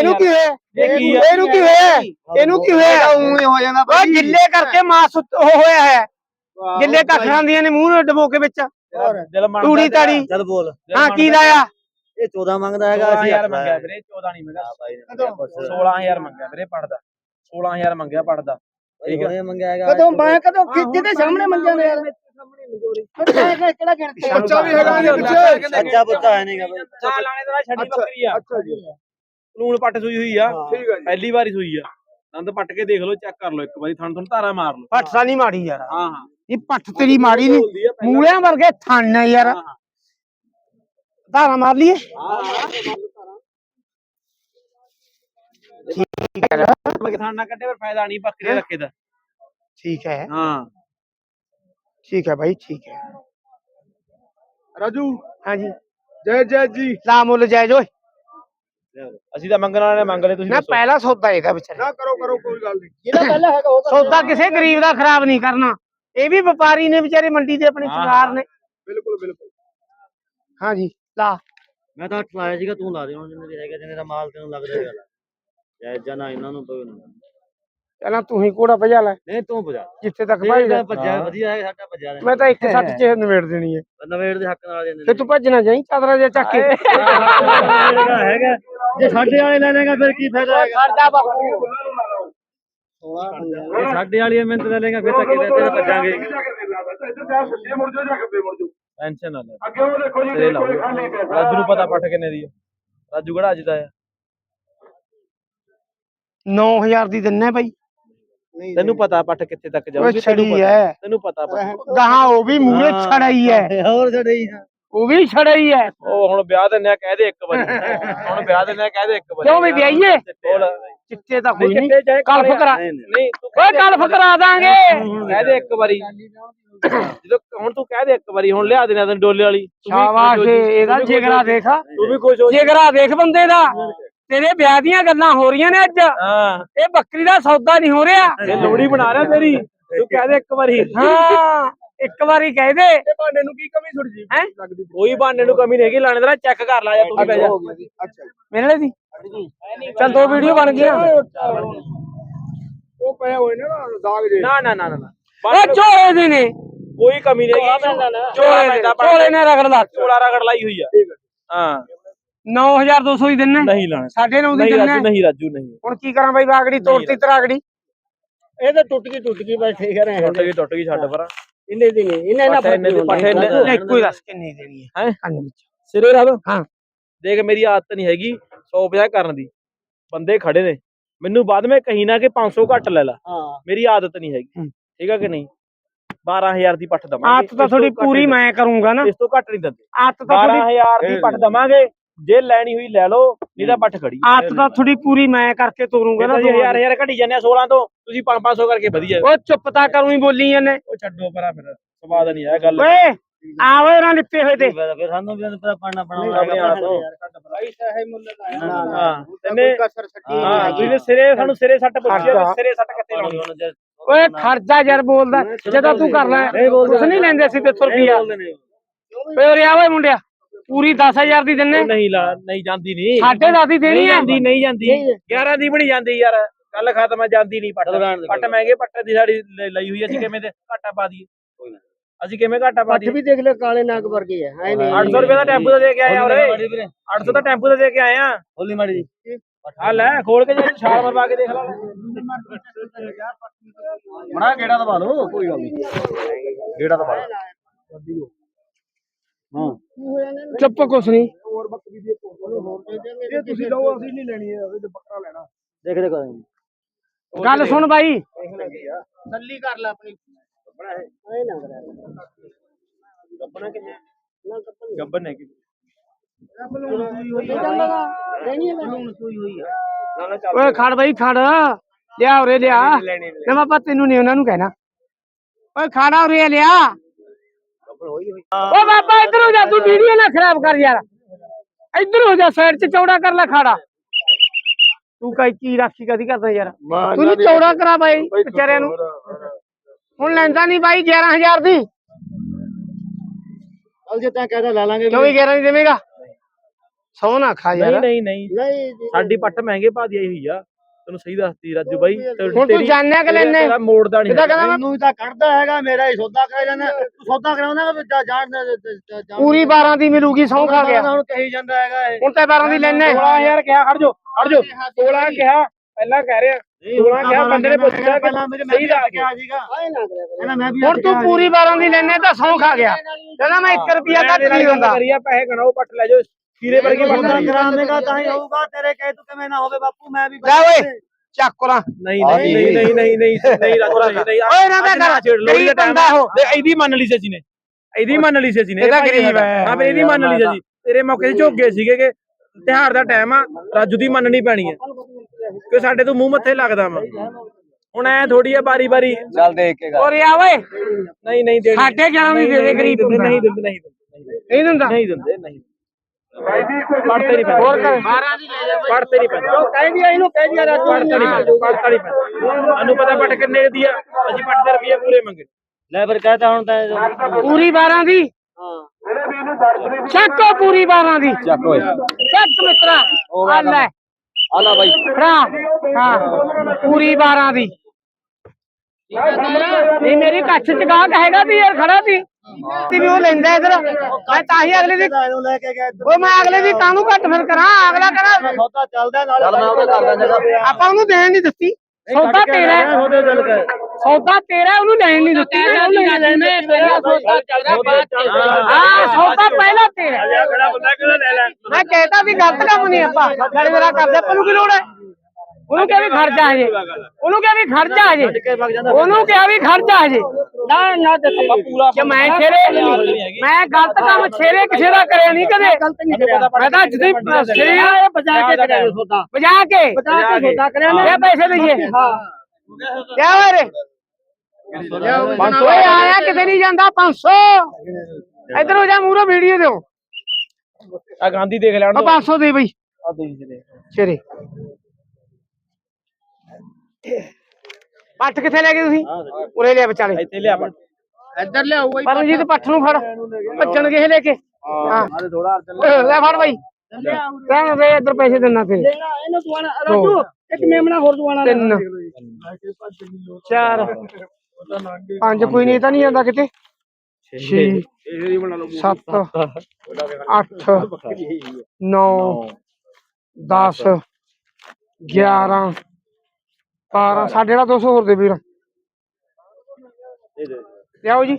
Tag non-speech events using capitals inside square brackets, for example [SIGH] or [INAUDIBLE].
ਇਹਨੂੰ ਕੀ ਹੋਇਆ? ਇਹਨੂੰ ਕੀ ਹੋਇਆ? ਇਹਨੂੰ ਕੀ ਹੋਇਆ? ਉਵੇਂ ਹੋ ਜਾਂਦਾ ਉਹ ਗਿੱਲੇ ਕਰਕੇ ਮਾਸ ਉਹ ਹੋਇਆ ਹੈ। ਗਿੱਲੇ ਕੱਖ ਖਾਂਦੀਆਂ ਨੇ ਮੂੰਹ ਡਬੋ ਕੇ ਵਿੱਚ। ਦਿਲ ਮੰਨਦਾ ਤੂੜੀ ਤਾੜੀ। ਚੱਲ ਬੋਲ। ਹਾਂ ਕੀ ਲਾਇਆ? ਇਹ 14 ਮੰਗਦਾ ਹੈਗਾ ਅਸੀਂ। 16000 ਅੱਠ ਮੰਗਿਆ ਲਾਇਆ। ਵੀਰੇ 14 ਨਹੀਂ ਮੰਗਿਆ। ਹਾਂ ਬਾਈ ਨੇ ਮੰਗਿਆ ਕੁਛ। 16000 ਮੰਗਿਆ ਵੀਰੇ ਪੜਦਾ। 16000 ਮੰਗਿਆ ਪੜਦਾ। ਠੀਕ ਹੈ ਮੰਗਿਆ ਹੈਗਾ। ਕਦੋਂ? ਮੈਂ ਕਦੋਂ? ਜਿਹਦੇ ਸਾਹਮਣੇ ਮੰਗਿਆ ਨੇ ਯਾਰ ਕਿਹੜਾ ਕਿਹੜਾ ਗਿਣਤੀ ਬੱਚਾ ਵੀ ਹੈਗਾ ਪਿੱਛੇ। ਸੱਚਾ ਪੁੱਤਾ ਹੈ ਨਹੀਂਗਾ ਬਾਈ ਚਾਹ ਲਾਣੇ ਦਾ ਛੱਡੀ ਬੱਕਰੀ ਆ। ਅੱਛਾ ਜੀ। ਲੂਣ ਪੱਟ ਸੂਈ ਹੋਈ ਆ। ਠੀਕ ਹੈ ਜੀ। ਪਹਿਲੀ ਵਾਰੀ ਸੂਈ ਆ। ਦੰਦ ਪੱਟ ਕੇ ਦੇਖ ਲਓ ਚੈੱਕ ਕਰ ਲਓ ਇੱਕ ਵਾਰੀ ਥਣ ਥਣ ਧਾਰਾ ਮਾਰ ਲਓ। ਪੱਠ ਤਾਂ ਨਹੀਂ ਮਾੜੀ ਯਾਰ। ਹਾਂ ਹਾਂ। ਇਹ ਪੱਠ ਤੇਰੀ ਮਾੜੀ ਨਹੀਂ ਆ। ਮੂਲਿਆਂ ਵਰਗੇ ਥਣ ਨੇ ਯਾਰ। ਹਾਂ, ਹਾਂ। ਧਾਰਾ ਮਾਰ ਲਈਏ। ਮੈਂ ਥਣ ਨਾ ਕੱਢੇ ਪਰ ਫਾਇਦਾ ਨਹੀਂ ਬੱਕਰੀ ਰੱਖੇ ਦਾ। ਠੀਕ ਹੈ। ਹਾਂ। ਠੀਕ ਹੈ ਭਾਈ ਠੀਕ ਹੈ। ਰਾਜੂ। ਹਾਂਜੀ। ਜੈ ਜੈ ਜੀ। ਲਾ ਮੁੱਲ ਜਾਇਜ਼ ਓਏ। ਅਸੀਂ ਤਾਂ ਮੰਗਣ ਵਾਲੇ ਨੇ ਮੰਗ ਲਏ ਤੁਸੀਂ ਨਾ ਦੱਸੋ। ਪਹਿਲਾ ਸੌਦਾ ਇਹਦਾ ਵਿਚਾਰੇ। ਨਾ ਕਰੋ ਕਰੋ ਕੋਈ ਗੱਲ ਨਹੀਂ। ਜਿਹੜਾ ਪਹਿਲਾਂ ਹੈਗਾ ਉਹ ਸੌਦਾ ਕਿਸੇ ਗਰੀਬ ਦਾ ਖਰਾਬ ਨਹੀਂ ਕਰਨਾ। ਇਹ ਵੀ ਵਪਾਰੀ ਨੇ ਵਿਚਾਰੇ ਮੰਡੀ ਦੇ ਆਪਣੇ ਹਾਂ, ਸਰਕਾਰ ਨੇ। ਬਿਲਕੁਲ ਬਿਲਕੁਲ। ਹਾਂਜੀ ਲਾ। ਮੈਂ ਤਾਂ ਲਾਇਆ ਸੀਗਾ ਤੂੰ ਲਾ ਦੇ। ਹੁਣ ਜਿੰਨੇ ਦੇ ਹੈਗਾ ਜਿੰਨੇ ਦਾ ਮਾਲ ਤੈਨੂੰ ਲੱਗਦਾ ਹੈਗਾ ਲਾ। ਜੈ ਜਨਾ ਇਹਨਾਂ ਨੂੰ ਪਵੇ ਨਾ। ਪਹਿਲਾਂ ਤੂੰ ਹੀ ਕੋੜਾ ਭਜਾ ਲੈ। ਨਹੀਂ ਤੂੰ ਭਜਾ। ਜਿੱਥੇ ਤੱਕ ਭਾਈ ਵਧੀਆ ਹੈ ਸਾਡਾ ਭੱਜਿਆ ਮੈਂ ਤਾਂ ਇੱਕ ਸੱਟ ਚ ਨਿਬੇੜ ਦੇਣੀ ਹੈ। ਨਵੇੜ ਦੇ ਹੱਕ ਨਾਲ ਜਾਂਦੇ ਤੇ ਤੂੰ ਭੱਜਣਾ ਜਾਈ ਚਾਦਰਾ ਜਿਹਾ ਚੱਕ ਕੇ। ਹੈਗਾ ਜੇ ਸਾਡੇ ਵਾਲੇ ਲੈ ਲੇਗਾ ਫਿਰ ਕੀ ਫਾਇਦਾ ਹੈਗਾ? ਖਰਚਾ ਬਾਪੂ ਜੇ ਸਾਡੇ ਵਾਲੀ ਮਿਹਨਤ ਲੈ ਲੇਗਾ ਫਿਰ ਤਾਂ ਕਿਤੇ ਤੇਰੇ ਭੱਜਾਂਗੇ? ਸੱਜੇ ਮੁੜ ਜਾਓ ਜਾਂ ਖੱਬੇ ਮੁੜ ਜਾਓ ਟੈਨਸ਼ਨ ਨਾ ਲੈ। ਅੱਗੇ ਉਹ ਦੇਖੋ ਜੀ ਰਾਜੂ ਨੂੰ ਪਤਾ ਪੱਟ ਕਿੰਨੇ ਦੀ ਆ ਰਾਜੂ ਕਿਹੜਾ ਅੱਜ ਦਾ ਆ 9000 ਦੀ ਦਿੰਨੇ ਭਾਈ ਤੈਨੂੰ ਪਤਾ ਪੱਟ ਕਿੱਥੇ ਤੱਕ ਜਾਊਗੀ ਤੈਨੂੰ ਛੜੀ ਪਤਾ। ਹੈ। ਤੈਨੂੰ ਪਤਾ ਪੱਟ ਗਾਹਾਂ ਉਹ ਵੀ ਮੂਹਰੇ ਛੜਾਈ ਹੈ। ਹੋਰ ਛੜੇ ਉਹ ਵੀ ਛੜਾਈ ਹੈ। ਉਹ ਹੁਣ ਵਿਆਹ ਦਿੰਨੇ ਆ ਕਹਿ ਦੇ ਇੱਕ ਵਾਰੀ। [LAUGHS] ਹੁਣ ਵਿਆਹ ਦਿੰਨੇ ਆ ਕਹਿ ਦੇ ਇੱਕ ਵਾਰੀ। ਕਿਉਂ ਵੀ ਵਿਆਹੀਏ? ਬੋਲ ਚਿੱਟੇ ਤਾਂ ਕੋਈ ਨਹੀਂ ਨਹੀਂ। ਚਿੱਟੇ ਚਾਹੇ ਕਲਫ ਕਾਲੇ ਆ। ਕਰਾ ਨਹੀਂ ਤੂੰ ਓਏ ਕਲਫ ਕਰਾ ਦਾਂਗੇ। ਕਹਿ ਦੇ ਇੱਕ ਵਾਰੀ। ਜਦੋਂ ਹੁਣ ਤੂੰ ਕਹਿ ਦੇ ਇੱਕ ਵਾਰੀ ਹੁਣ ਲਿਆ ਦੇਣਾ ਤੈਨੂੰ ਡੋਲੇ ਵਾਲੀ। ਤੂੰ ਵੀ ਸ਼ਾਬਾਸ਼ ਖੁਸ਼ ਹੋ ਜੀ, ਇਹਦਾ ਤੂੰ ਵੀ ਖੁਸ਼ ਜਿਗਰਾ ਦੇਖ। ਤੂੰ ਵੀ ਖੁਸ਼ ਹੋ ਜੀ। ਜਿਗਰਾ ਦੇਖ ਬੰਦੇ ਦਾ। ਤੇਰੇ ਵਿਆਹ ਦੀਆਂ ਗੱਲਾਂ ਹੋ ਰਹੀਆਂ ਨੇ ਅੱਜ। ਹਾਂ। ਇਹ ਬੱਕਰੀ ਦਾ ਸੌਦਾ ਨਹੀਂ ਹੋ ਰਿਹਾ। ਇਹ ਲੋੜੀ ਬਣਾ ਰਿਹਾ ਤੇਰੀ। ਤੂੰ ਕਹਿ ਦੇ ਇੱਕ ਵਾਰੀ। ਹਾਂ ਇੱਕ ਵਾਰੀ ਕਹਿ ਦੇ। ਭਾਂਡੇ ਨੂੰ ਕੀ ਕਮੀ ਛੁੱਟ ਜੀ ਹੈਂ? ਲੱਗਦੀ ਕੋਈ ਬਹਾਨੇ ਨੂੰ ਕਮੀ ਨਹੀਂ ਹੈਗੀ। ਲਾਣੇ ਦਾ ਚੈੱਕ ਕਰ ਲਾ ਜਾ ਤੂੰ ਵੀ ਬਹਿ ਜਾ। ਅੱਛਾ ਮੇਰੇ ਲਈ ਦੀ? ਚੱਲ ਦੋ ਵੀਡੀਓ ਬਣ ਗਈਆਂ। ਉਹ ਪਏ ਹੋਏ ਨੇ ਨਾ ਦਾਗ ਜੇ ਨਾ ਨਾ ਨਾ ਨਾ, ਓ ਝੋਲੇ ਦੇ ਨੇ। ਕੋਈ ਕਮੀ ਨਹੀਂ ਹੈਗੀ। ਦੇ ਝੋਲੇ ਨੇ ਰਗੜ ਲਾ ਚੋਲਾ ਰਗੜ ਲਾਈ ਹੋਈ ਆ। ਹਾਂ। 9200 ਹੀ ਦਿੰਨੇ। ਨਹੀਂ ਲਾਣਾ ਸਾਡੇ ਨੂੰ ਦੀ ਨਹੀਂ ਰਾਜੂ ਦਿੰਨੇ ਨਹੀਂ ਰਾਜੂ ਨਹੀਂ। ਹੁਣ ਕੀ ਕਰਾਂ ਬਾਈ ਬਾਗੜੀ ਤੋੜਤੀ ਤਰਾਗੜੀ। ਇਹ ਤਾਂ ਟੁੱਟ ਗਈ ਟੁੱਟ ਗਈ ਬਸ ਠੀਕ ਹੈ ਰਹੇ ਟੁੱਟ ਗਈ ਟੁੱਟ ਗਈ ਛੱਡ ਪਰਾਂ। ਇਹਨੇ ਦੀ ਨਹੀਂ ਇਹਨੇ ਨਾ ਪੱਠੇ ਇੰਨੇ ਦੀ- ਪੱਠੇ ਇੰਨੇ- ਨਹੀਂ ਕੋਈ ਦੱਸ ਕਿੰਨੀ ਦੇਣੀ ਹੈ। ਹੈਂ? ਕੰਨ ਵਿੱਚ। ਸਿਰੇ ਰੱਬ ਹਾਂ। ਦੇਖ ਮੇਰੀ ਆਦਤ ਨਹੀਂ ਹੈਗੀ 150 ਕਰਨ ਦੀ। ਬੰਦੇ ਖੜੇ ਨੇ। ਮੈਨੂੰ ਬਾਅਦ ਵਿੱਚ ਕਹੀ ਨਾ ਕਿ 500 ਘੱਟ ਲੈ ਲੈ। ਹਾਂ। ਮੇਰੀ ਆਦਤ ਨਹੀਂ ਹੈਗੀ। ਠੀਕ ਆ ਕਿ ਨਹੀਂ? 12000 ਦੀ ਪੱਠ ਦਵਾਂਗੇ। ਆਤ ਤਾਂ ਥੋੜੀ ਪੂਰੀ ਮੈਂ ਕਰੂੰਗਾ ਨਾ। ਇਸ ਤੋਂ ਘੱਟ ਨਹੀਂ ਦਿੰਦੇ। ਆਤ ਤਾਂ ਥੋੜੀ 12000 ਦੀ ਪੱਠ ਦਵਾਂਗੇ। ਜੇ ਲੈਣੀ ਹੋਈ ਲੈ ਲਓ ਨਹੀਂ ਤਾਂ ਪੱਠ ਖੜੀ ਆਤ ਤਾਂ ਥੋੜੀ ਪੂਰੀ ਮੈਂ ਕਰਕੇ ਤੋਰੂੰਗਾ ਨਾ ਜੀ ਹਜ਼ਾਰ ਹਜ਼ਾਰ ਘਟੀ ਜਾਂਦੇ ਆ 16 ਤੋਂ ਤੁਸੀਂ 500 ਕਰਕੇ ਵਧੀਆ। ਉਹ ਚੁੱਪ ਤਾਂ ਕਰੂੰ ਹੀ ਬੋਲੀ ਜਾਂਦੇ। ਉਹ ਛੱਡੋ ਪਰਾਂ ਫਿਰ ਸਵਾਦ ਨਹੀਂ ਆ ਗੱਲ। ਓਏ ਆਵੇ ਨਾ ਲਿੱਪੇ ਹੋਏ ਤੇ। ਫਿਰ ਸਾਨੂੰ ਵੀ ਪੜਨਾ ਆਪਣੇ ਆਪ ਤੋਂ ਪੈਸਾ ਹੈ। ਮੁੱਲ ਦਾ ਹੈ। ਤੈਨੇ ਕਸਰ ਛੱਡੀ ਹਾਂ ਤੁਸੀਂ ਸਿਰੇ ਸਾਨੂੰ ਸਿਰੇ ਸੱਟ ਪੁੱਛਿਆ ਖਰਚਾ। ਸਿਰੇ ਸੱਟ ਕਿੱਥੇ ਲਾਉਣੀ? ਓਏ ਖਰਚਾ ਯਾਰ ਬੋਲਦਾ। ਜਦੋਂ ਤੂੰ ਕਰ ਲੈ ਕੁਛ ਨਹੀਂ ਲੈਂਦੇ ਸੀ ਤੇ ਰੁਪਿਆ ਓਏ ਉਰੇ ਆ ਓਏ ਮੁੰਡਿਆ। ਪੂਰੀ 10000 ਦੀ ਦਿੰਨੇ ਨਹੀਂ ਲਾ ਨਹੀਂ ਜਾਂਦੀ ਨਹੀਂ ਸਾਢੇ ਦਸ ਦੀ ਦੇਣੀ ਹੈ? ਜਾਂਦੀ ਨਹੀਂ ਜਾਂਦੀ। 11 ਦੀ ਵੀ ਨਹੀਂ ਜਾਂਦੀ ਯਾਰ। ਗੱਲ ਖਤਮ ਆ ਜਾਂਦੀ ਨਹੀਂ ਪੱਟ। ਪੱਟ ਮਹਿੰਗੇ ਪੱਟ ਦੀ ਸਾਡੀ ਲਈ ਹੋਈ ਅਸੀਂ ਕਿਵੇਂ ਤੇ ਘਾਟਾ ਪਾ ਦਈਏ? ਅਸੀਂ ਕਿਵੇਂ ਘਾਟਾ ਪਾ ਦਈਏ? ਵੀ ਦੇਖ ਲੈ ਕਾਲੇ ਨਾਗ ਵਰਗੀ ਹੈ ਹੈ ਨਹੀਂ। 800 ਰੁਪਏ ਦਾ ਟੈਂਪੂ ਦਾ ਦੇ ਕੇ ਆਏ ਆ ਉਰੇ। 800 ਦਾ ਟੈਂਪੂ ਦਾ ਦੇ ਕੇ ਆਏ ਆ ਹੋਲੀ ਮਾੜੀ ਜੀ। ਆ ਲੈ ਖੋਲ ਕੇ ਜੇ ਛਾਲ ਮਰਵਾ ਕੇ ਦੇਖ ਲੈ। ਬਣਾ ਕਿਹੜਾ ਦਬਾ ਲਓ ਕੋਈ ਗੱਲ ਨਹੀਂ ਕਿਹੜਾ ਦਬਾ ਲਓ। ਚੁੱਪ ਕੁਛ ਨਹੀਂ। ਇਹ ਤੁਸੀਂ ਲਓ ਅਸੀਂ ਨਹੀਂ ਲੈਣੀ ਹੈ ਇਹ ਬੱਕਰਾ ਲੈਣਾ। ਦੇਖ ਦੇ ਕੋਈ ਗੱਲ ਸੁਣ ਬਾਈ। ਤੱਲੀ ਕਰ ਲੈ ਆਪਣੀ। ਇਹ। ਨਾ ਗੱਬਣਾ ਕਿੰਨੇ? ਗੱਬਨ ਹੈ ਕਿ ਦੇਣੀ ਹੈ ਬਲੂਨ ਸੂਈ ਹੋਈ ਹੈ ਨਾ ਨਾ ਚੱਲ। ਓਏ ਖੜ ਬਾਈ ਖੜ। ਲਿਆ ਉਰੇ ਲਿਆ। ਤੇ ਬਾਬਾ ਤੈਨੂੰ ਨਹੀਂ ਉਹਨਾਂ ਨੂੰ ਕਹਿਣਾ। ਓਏ ਖਾਣਾ ਉਰੇ ਲਿਆ। ਓ ਬਾਬਾ ਇੱਧਰ ਹੋ ਜਾ ਤੂੰ ਵੀਡੀਓ ਨਾ ਖਰਾਬ ਕਰ ਯਾਰ। ਇੱਧਰ ਹੋ ਜਾ ਸਾਈਡ 'ਚ ਚੌੜਾ ਕਰ ਲੈ ਖਾੜਾ। ਤੂੰ ਕਈ ਕੀ ਰਾਖੀ ਕਦੀ ਕਰਦਾ ਯਾਰ? ਤੂੰ ਨੀ ਚੌੜਾ ਕਰਾ ਬਾਈ ਵਿਚਾਰਿਆਂ ਨੂੰ। ਹੁਣ ਲੈਂਦਾ ਨਹੀਂ ਬਾਈ 11000 ਦੀ। ਚਲ ਜੇ ਤਾਂ ਕਹਦਾ ਲਾ ਲਾਂਗੇ ਕਿਉਂ ਵੀ। 11 ਨਹੀਂ ਦੇਵੇਂਗਾ। ਸੌ ਨਾ ਖਾ ਯਾਰ। ਨਹੀਂ ਨਹੀਂ ਨਹੀਂ। ਸਾਡੀ ਪੱਟ ਮਹਿੰਗੇ ਆਈ ਹੋਈ ਆ। ਤੈਨੂੰ ਸਹੀ ਦੱਸਤੀ ਰਾਜੂ ਬਾਈ ਤੇ ਹੁਣ ਤੂੰ ਤੇਰੀ- ਜਾਣਿਆ ਕਿ ਲੈਨੇ ਮੋੜਦਾ ਨਹੀਂ ਕਿੱਦਾਂ ਕਹਿੰਦਾ ਮੈਂ ਮੈਨੂੰ ਤਾਂ ਕੱਢਦਾ ਹੈਗਾ ਮੇਰਾ ਹੀ ਸੌਦਾ ਕਰਾਈ ਜਾਂਦਾ ਤੂੰ ਸੌਦਾ ਕਰਾਉਣਾ ਕਿ ਜਾ- ਜਾਣ ਪੂਰੀ 12 ਦੀ ਮਿਲੂਗੀ ਸੌ ਖਾ ਗਿਆ। ਹੁਣ ਕਹੀ ਜਾਂਦਾ ਹੈਗਾ ਇਹ। ਹੁਣ ਤੇ 12 ਦੀ ਲੈਨੇ 16000 ਕਿਹਾ ਖੜ ਜੋ ਖੜ ਜੋ 16 ਕਿਹਾ ਪਹਿਲਾਂ ਕਹਿ ਰਿਹਾ। 16 ਕਿਹਾ ਬੰਦੇ ਨੇ ਪੁੱਛਿਆ ਕਿ ਪਹਿਲਾਂ ਮੇਰੇ ਸਹੀ ਦੱਸ ਕਿਹਾ ਸੀਗਾ। ਮੈਂ ਹੁਣ ਤੂੰ ਪੂਰੀ 12 ਦੀ ਲੈਨੇ ਤਾਂ ਸੌ ਖਾ ਗਿਆ। ਕਹਿੰਦਾ ਮੈਂ 1 ਰੁਪਿਆ ਘੱਟ ਨਹੀਂ ਕਰੀਆ ਪੈਸੇ ਗਣਾਓ ਪੱਟ ਲੈ ਜਾਓ। ਖੀਰੇ ਵਰਗੀ ਲਈ। ਕਰਾਵੇਂਗਾ ਤਾਂ ਹੀ ਹੋਊਗਾ ਤੇਰੇ ਕਹੇ ਤੂੰ ਕਿਵੇਂ ਨਾ ਹੋਵੇ ਬਾਪੂ ਮੈਂ ਵੀ ਲੈ ਓਏ ਚੱਕ ਰਾਂ ਨਹੀਂ ਨਹੀਂ ਨਹੀਂ ਨਹੀਂ ਨਹੀਂ ਨਹੀਂ ਨਹੀਂ ਰਾਜੂ ਨਹੀਂ ਨਹੀਂ ਓਏ ਨਾ ਮੈਂ ਕਰ ਗਰੀਬ ਬੰਦਾ ਉਹ। ਤੇ ਇਹਦੀ ਮੰਨ ਲਈ ਸੀ ਅਸੀਂ ਨੇ। ਇਹਦੀ ਮੰਨ ਲਈ ਸੀ ਅਸੀਂ ਨੇ। ਇਹਦਾ ਗਰੀਬ ਹੈ। ਹਾਂ ਇਹਦੀ ਮੰਨ ਲਈ ਸੀ ਅਸੀਂ। ਤੇਰੇ ਮੌਕੇ ਤੇ ਝੋਕੇ ਸੀਗੇ ਕਿ ਤਿਹਾਰ ਦਾ ਟਾਈਮ ਆ ਰਾਜੂ ਦੀ ਮੰਨਣੀ ਪੈਣੀ ਹੈ। ਕਿ ਸਾਡੇ ਤੋਂ ਮੂੰਹ ਮੱਥੇ ਲੱਗਦਾ ਵਾ। ਹੁਣ ਐ ਥੋੜੀ ਆ ਬਾਰੀ ਬਾਰੀ ਚੱਲ ਦੇਖ ਕੇ ਔਰ ਆ ਓਏ। ਨਹੀਂ ਨਹੀਂ ਦੇਣੀ ਸਾਡੇ ਗਿਆਰਾਂ ਦੀ ਦੇ ਦੇ ਗਰੀਬ ਦਿੰਦੇ, ਬੰਦਾ। ਨਹੀਂ ਦਿੰਦੇ ਨਹੀਂ ਦਿੰਦੇ। ਨਹੀਂ ਦਿੰਦਾ। ਨਹੀਂ ਦਿੰਦੇ ਨਹੀਂ ਪੜਤੇ ਨਹੀਂ ਪੈਂਦੇ। ਹੋਰ ਕਰ ਪੜਤੇ ਨਹੀਂ ਪੈਂਦੇ। ਕਹਿੰਦੀ ਆ ਇਹਨੂੰ ਕਹਿੰਦੀ ਆ ਰਾਜੂ। ਪੜਤਾ ਨਹੀਂ ਪੈਂਦੇ ਪੜਤਾ ਨਹੀਂ ਪੈਂਦੇ। ਸਾਨੂੰ ਪਤਾ ਪਟ ਕਿੰਨੇ ਦੀ ਆ। ਅਸੀਂ ਪੱਟ ਦੇ ਰੁਪਏ ਪੂਰੇ ਮੰਗੇ। ਲੈ ਫਿਰ ਕਹਤਾ ਹੁਣ ਤਾਂ ਪੂਰੀ 12 ਦੀ? ਚੱਕੋ ਪੂਰੀ 12 ਦੀ। ਚੱਕ ਓਏ। ਚੱਕ ਮਿੱਤਰਾ। ਆ। ਲੈ। ਆ ਲੈ ਬਾਈ। ਭਰਾ। ਹਾਂ। ਪੂਰੀ 12 ਦੀ। ਨਹੀਂ ਮੇਰੀ ਕੱਛ ਚ ਗਾਹਕ ਹੈਗਾ ਵੀ ਯਾਰ ਖੜਾ ਸੀ। ਤੇ ਵੀ ਉਹ ਲੈਂਦਾ ਇਧਰ। ਮੈਂ ਤਾਂ ਹੀ ਅਗਲੇ ਦੀ ਇਹਨੂੰ ਲੈ ਕੇ ਗਿਆ ਉਹ ਮੈਂ ਅਗਲੇ ਦੀ ਕਾਹਨੂੰ ਘੱਟ ਫਿਰ ਕਰਾਂ? ਅਗਲਾ ਕਰਾਂ ਸੌਦਾ ਚੱਲਦਾ ਨਾਲ ਚੱਲ ਮੈਂ ਉਹਦੇ ਕਰਦਾ ਜਗਾ ਆਪਾਂ ਉਹਨੂੰ ਦੇਣ ਨਹੀਂ ਦਿੱਤੀ। ਸੌਦਾ ਤੇਰਾ ਸੌਦਾ ਤੇਰਾ ਉਹਨੂੰ ਲੈਣ ਨਹੀਂ ਦਿੱਤੀ। ਹਾਂ ਸੌਦਾ ਪਹਿਲਾਂ ਤੇਰਾ। ਮੈਂ ਕਹਿਤਾ ਵੀ ਗਲਤ ਕੰਮ ਨਹੀਂ ਆਪਾਂ। ਨਾਲੇ ਮੇਰਾ ਕਰਦੇ ਆਪਾਂ ਨੂੰ ਕੀ ਲੋੜ ਹੈ? ਉਹਨੂੰ ਕਿਹਾ ਵੀ ਖਰਚਾ ਹਜੇ। ਉਹਨੂੰ ਕਿਹਾ ਵੀ ਖਰਚਾ ਹਜੇ। ਉਹਨੂੰ ਕਿਹਾ ਵੀ ਖਰਚਾ ਹਜੇ। ਨਾ ਨਾ ਕਿ ਮੈਂ ਛੇਰੇ ਮੈਂ ਗਲਤ ਕੰਮ ਛੇਰੇ ਕਿਸੇ ਦਾ ਕਰਿਆ ਨਹੀਂ ਕਦੇ। ਮੈਂ ਤਾਂ ਜਦੀ ਛੇਰੇ ਬਚਾ ਕੇ ਕਰਿਆ ਸੌਦਾ। ਬਜਾ ਕੇ। ਬਚਾ ਕੇ ਸੌਦਾ ਕਰਿਆ ਨਾ ਇਹ ਪੈਸੇ ਦਈਏ ਹਾਂ। ਕਿਆ ਹੋਇਆ ਰੇ? 500 ਓਏ ਆਇਆ ਕਿਤੇ ਨਹੀਂ ਜਾਂਦਾ 500 ਇਧਰ ਹੋ ਜਾ ਮੂਰੋ ਵੀਡੀਓ ਦਿਓ। ਆ ਗਾਂਧੀ ਦੇਖ ਲੈਣ ਉਹ 500 ਦੇ ਬਈ। ਆ ਦੇਖ ਜਲੇ ਛੇਰੇ। ਪੱਠ ਕਿੱਥੇ ਲੈ ਗਏ ਤੁਸੀਂ? ਉਰੇ ਲਿਆ ਵਿਚਾਲੇ। ਇੱਥੇ ਲਿਆ ਪੱਟ ਇੱਧਰ ਲਿਆਊਗਾ ਪਰਮਜੀਤ ਪੱਠ। ਨੂੰ ਫੜ। ਭੱਜਣਗੇ ਇਹ ਲੈ ਕੇ। ਹਾਂ। ਲੈ ਫੜ ਬਾਈ। ਕਹਿਣ ਦੇ ਇੱਧਰ ਪੈਸੇ ਦਿੰਨਾ ਤੇਰੇ। ਲੈਣਾ ਇਹਨੂੰ ਦਵਾਣਾ ਰਾਜੂ ਇੱਕ ਮੇਮਣਾ ਹੋਰ ਦਵਾਣਾ ਤਿੰਨ। ਚਾਰ। ਪੰਜ ਕੋਈ ਨਹੀਂ ਤਾਂ ਨਹੀਂ ਜਾਂਦਾ ਕਿਤੇ। 6 7 8 9 10 11 12 ਸਾਡੇ ਵਾਲਾ 200 ਹੋਰ ਦੇ ਵੀਰ। ਲਿਆਓ ਜੀ।